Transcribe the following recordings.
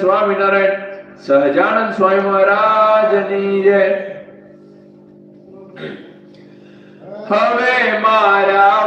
સ્વામિનારાયણ સહજાનંદ સ્વામી મહારાજની જય. હવે મારા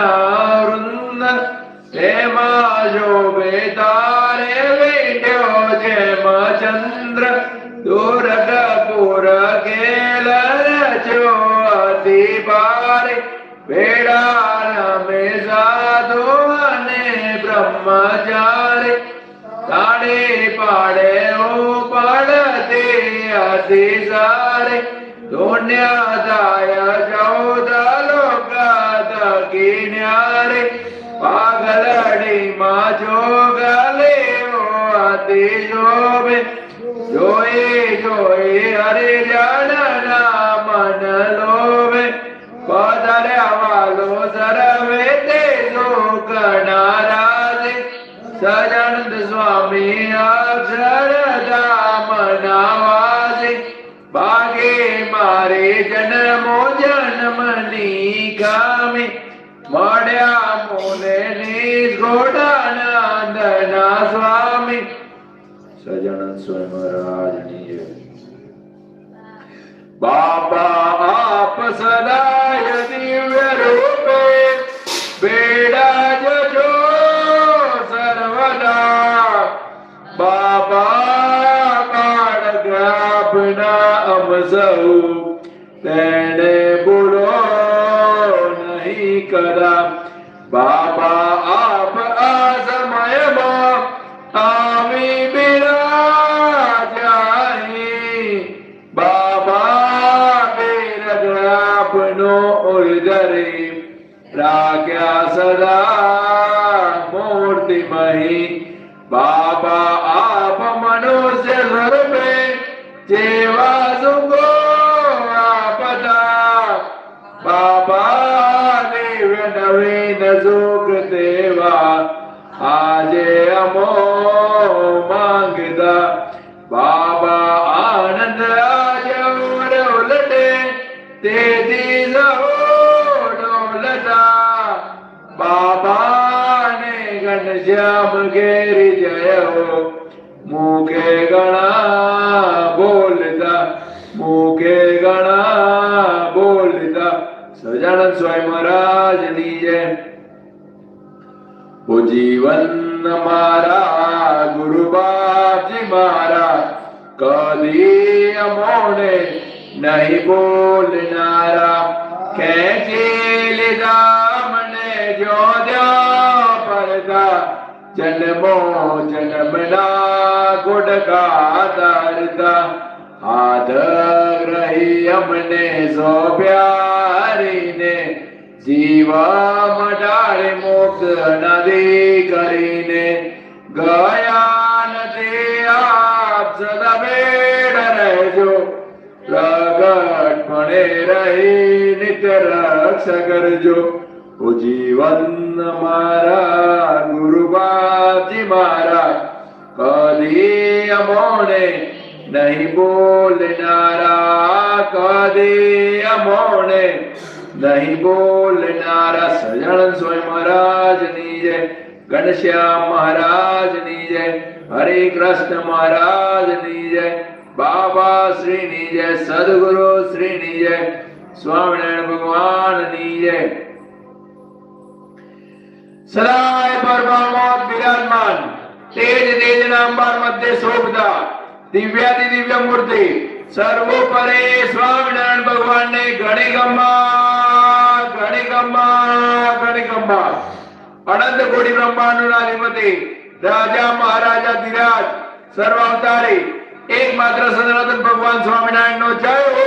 മുനീനാറുന്ന ഹേമാശോഭേ താരേ വേണ്ടോ ജയമചന്ദ്ര ദൂരക പുര കേലോ അതിപാരെ വേടാരമേ സാധു അനെ ബ്രഹ്മചാരി താടേ പാടേ ഓ പാടത്തെ അതിസാരെ धोण्यादाय लोक गिण्यारे पागलड़ी माँ जोगले ओ आते जोबे जोए जोए अरे जान ना मन लोबे पदर वालो सरवे ते लोक नाराजे। सजन स्वामी अक्षर दामना મારે જન્મો જન્મની ગામે મળ્યા મોને નિષ્ઠોડાનંદના સ્વામી સજાનંદ સ્વામી મહારાજની જય. બાબા આપ સદાય દિવ્ય રૂપે તેને બોલો નહીં કરા Ade amor. ઓ જીવન મારા ગુરુ બાપજી મારા કદી અમોને નહીં બોલનારા ખેંચી લીધા મને જો પડતા જન્મો જન્મના ગુડકા તારતા હાથ ગ્રહી અમને સોપ્યારીને જીવા મટાડે મોક્ષ નદી કરીને ગયા નથી આપ સદમે રહેજો. પ્રગટ પણે રહી નિત્ય રક્ષ કરજો. ઓ જીવન મારા ગુરુ બાપજી મારા, કદી અમોને નહીં બોલનારા, કદી અમોને નહીં બોલનારા સજણ સ્વામી મહારાજની જય. ઘનશ્યામ મહારાજની જય. હરે કૃષ્ણ મહારાજની જય. બાબા શ્રીની જય. સદગુરુ શ્રીની જય. સ્વામિનારાયણ ભગવાનની જય. સદાય પરમાત્મા વિરાજમાન તેજ તેજના અંબાર મધ્ય શોભતા. દિવ્યાતિ દિવ્ય મૂર્તિ. સર્વોપરે સ્વામિનારાયણ ભગવાનને ઘણી ગમા अनंत कोटी राजा महाराजा धीराज सर्व अवतारे सनातन भगवान स्वामीनारायण नो जय हो!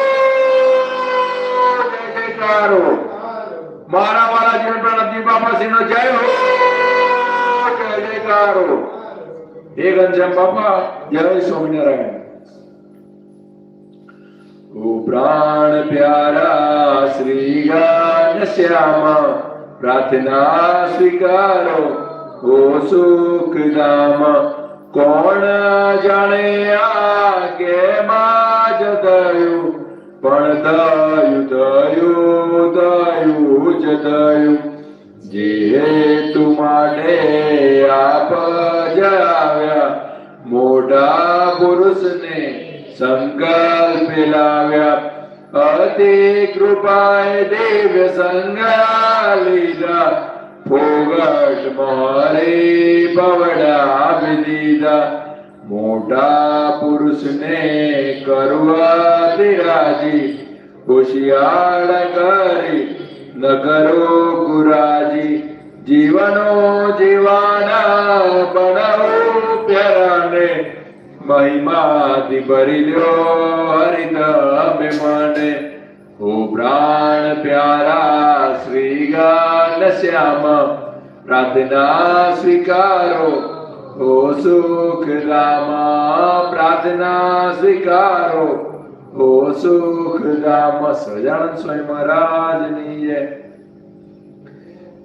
जय जयकार हो! मारा मारा जीवन प्रणती बाबा सिंह जय हो! जय जयकार हो! हे घनश्याम बाबा जय स्वामीनारायण। પ્રાણ પ્યારા શ્રી ગાન શ્યામા, પ્રાર્થના સ્વીકારો, ઓ સુખ ધામ, કોણ જાણે આ કે માજ દયું? પણ દયું દયું દયું જ દયું. જે હેતુ માટે આપ જાવ્યા મોટા પુરુષને ಸಂಕಲ್ಪಿಲಾವ್ಯ ಅತಿ ಕೃಪಾಯ ದೇವ್ಯ ಸಂಗಾಲಿದ ಭೋಗಟ್ ಮಹಾರೇ ಪವಡ ವಿದೀದ મોટા પુરુષને કરવા દિરાજી હોશિયાળ કરી ન કરો ગુરાજી જીવનો જીવાના બનાવો પ્યારાને મહિમાથી ભરી લ્યો હરિત અભિમાને. ઓ પ્રાણ પ્યારા શ્રી ગાન શ્યામ, પ્રાર્થના સ્વીકારો. ઓ સુખ ધામા, પ્રાર્થના સ્વીકારો. ઓ સુખ રામ સજાનંદ સ્વામી મહારાજની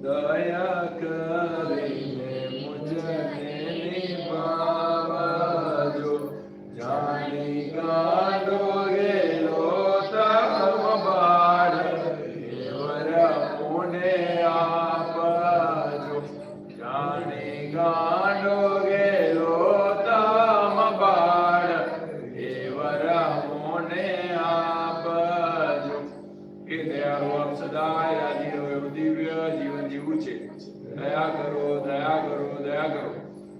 દયા કરીને સદાય એવું દિવ્ય જીવન જીવવું છે દયા કરો દયા કરો દયા કરો.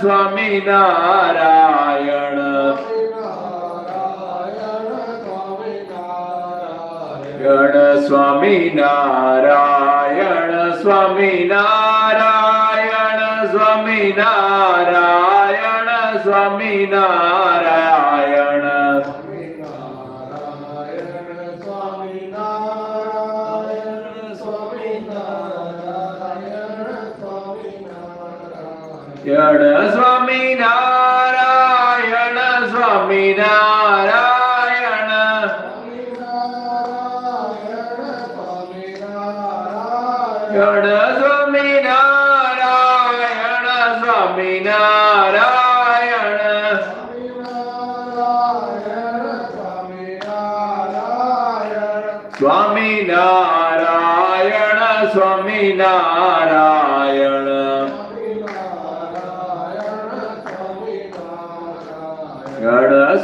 સ્વામી નારાયણ. ગણ સ્વામી નારાયણ સ્વામી નારાયણ સ્વામી નારાયણ સ્વામી નારાયણ નારાયણ સ્વામી નારાયણ સ્વામી નારાયણ. ગણ સ્વામી નારાયણ સ્વામી નારાયણ.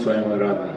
называемая рана.